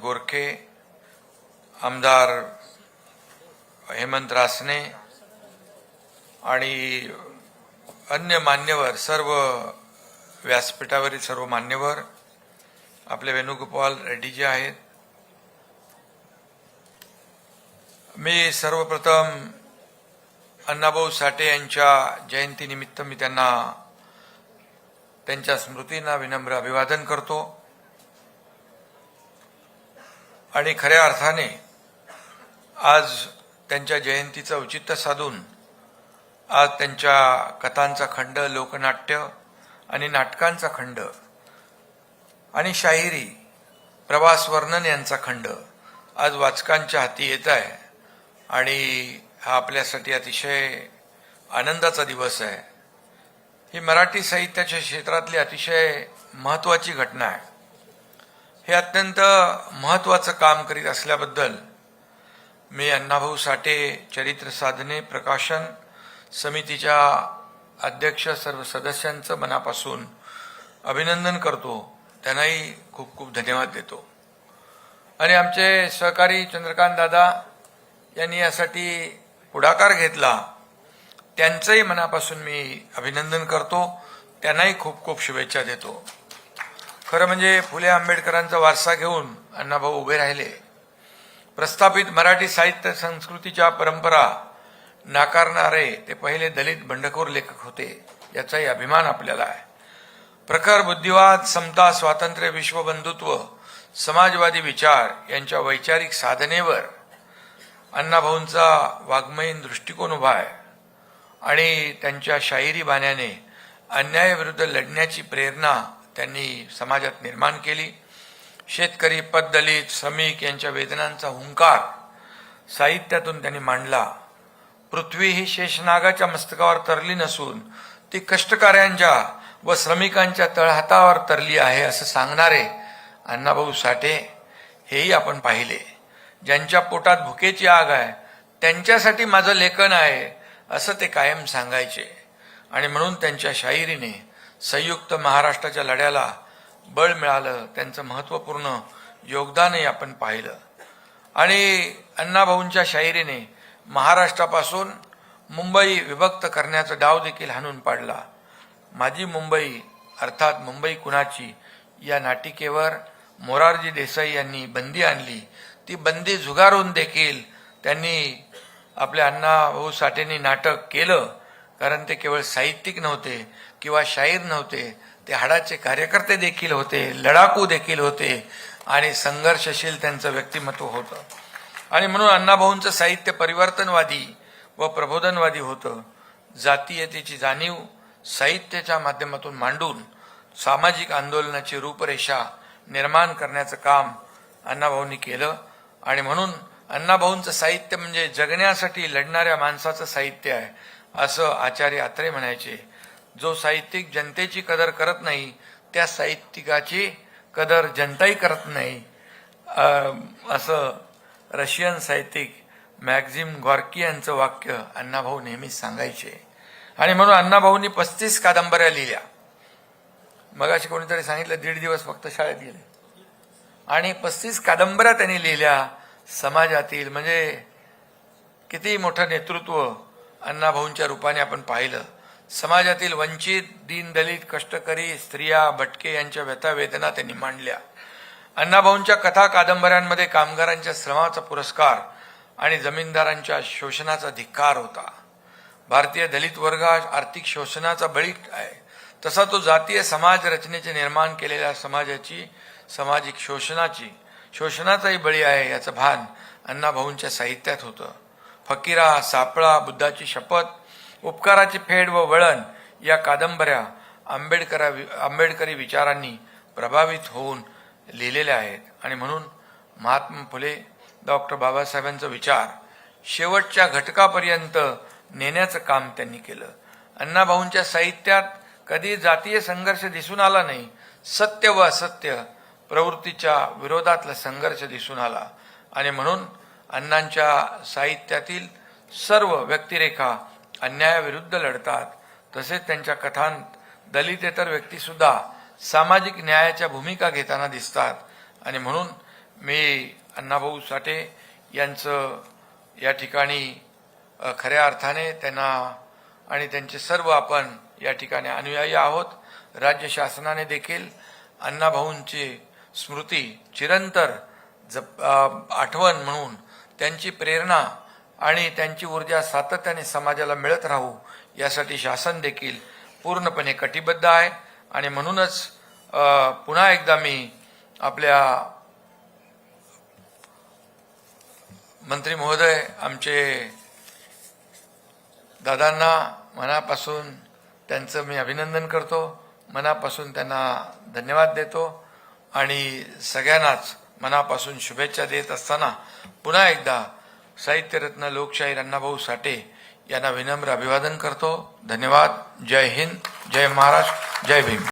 गोरखे आमदार हेमंत रासने आणि अन्य मान्यवर सर्व व्यासपीठावरील सर्व मान्यवर आपले वेणुगोपाल रेड्डी जे आहेत. मी सर्वप्रथम अण्णाभाऊ साठे यांच्या जयंतीनिमित्त मी त्यांना त्यांच्या स्मृतींना विनम्र अभिवादन करतो. आणि खऱ्या अर्थाने आज त्यांच्या जयंतीचं औचित्य साधून आज त्यांच्या कथांचा खंड लोकनाट्य आणि नाटकांचा खंड आणि शाहिरी प्रवास वर्णन यांचा खंड आज वाचकांच्या हाती येत आहे. आणि हा आपल्यासाठी अतिशय आनंदाचा दिवस आहे. ही मराठी साहित्याच्या क्षेत्रातली अतिशय महत्वाची घटना आहे. हे अत्यंत महत्वाचं काम करीत असल्याबद्दल मी अण्णाभाऊ साठे चरित्र साधने प्रकाशन समितीच्या अध्यक्ष सर्व सदस्यांचं मनापासून अभिनंदन करतो. त्यांनाही खूप खूप धन्यवाद देतो. आणि आमचे सहकारी चंद्रकांत दादा यांनी यासाठी पुढाकार घेतला. त्यांचंही मनापासून मी अभिनंदन करतो. त्यांनाही खूप खूप शुभेच्छा देतो. खरं म्हणजे फुले आंबेडकरांचा वारसा घेऊन अण्णाभाऊ उभे राहिले. प्रस्थापित मराठी साहित्य संस्कृतीच्या परंपरा नाकारणारे ते पहिले दलित बंडखोर लेखक होते याचाही अभिमान आपल्याला आहे. प्रखर बुद्धिवाद समता स्वातंत्र्य विश्वबंधुत्व समाजवादी विचार यांच्या वैचारिक साधनेवर अण्णाभाऊंचा वाङ्मयीन दृष्टिकोन उभा आहे आणि त्यांच्या शाहिरी बाण्याने अन्यायाविरुद्ध लढण्याची प्रेरणा त्यांनी समाजात निर्माण केली. शेतकरी पद्दलित श्रमिक यांच्या वेदनांचा हुंकार साहित्यातून त्यांनी मांडला. पृथ्वी ही शेषनागाच्या मस्तकावर तरली नसून ती कष्टकऱ्यांच्या व श्रमिकांच्या तळहातावर तरली आहे असं सांगणारे अण्णाभाऊ साठे हेही आपण पाहिले. ज्यांच्या पोटात भुकेची आग आहे त्यांच्यासाठी माझं लेखन आहे असं ते कायम सांगायचे. आणि म्हणून त्यांच्या शाहिरीने संयुक्त महाराष्ट्राच्या लढ्याला बळ मिळालं त्यांचं महत्त्वपूर्ण योगदानही आपण पाहिलं. आणि अण्णाभाऊंच्या शाहिरीने महाराष्ट्रापासून मुंबई विभक्त करण्याचा डाव देखील हाणून पाडला. माझी मुंबई अर्थात मुंबई कुणाची? या नाटिकेवर मोरारजी देसाई यांनी बंदी आणली. ती बंदी झुगारून देखील त्यांनी आपल्या अण्णाभाऊ साठेंनी नाटक केलं. कारण ते केवळ साहित्यिक नव्हते किंवा शाहीर नव्हते ते हाडाचे कार्यकर्ते देखील होते लडाकू देखील होते आणि संघर्षशील त्यांचं व्यक्तिमत्व होतं. आणि म्हणून अण्णाभाऊंचं साहित्य परिवर्तनवादी व प्रबोधनवादी होतं. जातीयतेची जाणीव साहित्याच्या माध्यमातून मांडून सामाजिक आंदोलनाची रूपरेषा निर्माण करण्याचं काम अण्णाभाऊंनी केलं. आणि म्हणून अण्णाभाऊंचं साहित्य म्हणजे जगण्यासाठी लढणाऱ्या माणसाचं साहित्य आहे. असं आचार्य आत्रे म्हणायचे जो साहित्यिक जनतेची कदर करत नाही त्या साहित्यिकाची कदर जनताही करत नाही. असं रशियन साहित्यिक मॅक्झिम गॉर्की यांचं वाक्य अण्णाभाऊ नेहमीच सांगायचे. आणि म्हणून अण्णाभाऊंनी पस्तीस कादंबऱ्या लिहिल्या. मगाशी कोणीतरी सांगितलं दीड दिवस फक्त शाळेत गेले. आणि पस्तीस कादंबऱ्या त्यांनी लिहिल्या समाजातील. म्हणजे किती मोठं नेतृत्व अण्णाभाऊंच्या रूपाने आपण पाहिलं. समाजातील वंचित दीनदलित कष्टकरी स्त्रिया भटके यांच्या व्यथावेदना त्यांनी मांडल्या अण्णाभाऊंच्या कथा कादंबऱ्यांमध्ये कामगारांच्या श्रमाचा पुरस्कार आणि जमीनदारांच्या शोषणाचा धिक्कार होता. भारतीय दलित वर्ग हा आर्थिक शोषणाचा बळी आहे. तसा तो जातीय समाज रचनेचे निर्माण केलेल्या समाजाची सामाजिक शोषणाची शोषणाचाही बळी आहे याचं भान अण्णाभाऊंच्या साहित्यात होतं. फकीरा सापळा बुद्धाची शपथ उपकाराची फेड व वळण या कादंबऱ्या आंबेडकरा आंबेडकरी विचारांनी प्रभावित होऊन लिहिलेल्या आहेत. आणि म्हणून महात्मा फुले डॉक्टर बाबासाहेबांचा विचार शेवटच्या घटकापर्यंत नेण्याचं काम त्यांनी केलं. अण्णाभाऊंच्या साहित्यात कधी जातीय संघर्ष दिसून आला नाही सत्य व असत्य प्रवृत्तीच्या विरोधातला संघर्ष दिसून आला. आणि म्हणून अण्णांच्या साहित्यातील सर्व व्यक्तिरेखा अन्यायाविरुद्ध लढतात. तसेच त्यांच्या कथांत दलितेतर व्यक्तीसुद्धा सामाजिक न्यायाच्या भूमिका घेताना दिसतात. आणि म्हणून मी अण्णाभाऊ साठे यांचं या ठिकाणी खऱ्या अर्थाने त्यांना आणि त्यांचे सर्व आपण या ठिकाणी अनुयायी आहोत. राज्य शासनाने देखील अण्णाभाऊंची स्मृती चिरंतर जप आठवण म्हणून त्यांची प्रेरणा आणि त्यांची ऊर्जा सातत्याने समाजाला मिळत राहू यासाठी शासन देखील पूर्णपणे कटिबद्ध आहे. आणि म्हणूनच पुन्हा एकदा मी आपल्या मंत्री महोदय आमचे दादांना मनापासून त्यांचं मी अभिनंदन करतो. मनापासून त्यांना धन्यवाद देतो. आणि सगळ्यांनाच मनापासून शुभेच्छा देत असताना पुन्हा एकदा साहित्यरत्न लोकशाहीर अण्णाभाऊ साठे यांना विनम्र अभिवादन करतो. धन्यवाद. जय हिंद. जय महाराष्ट्र. जय भीम.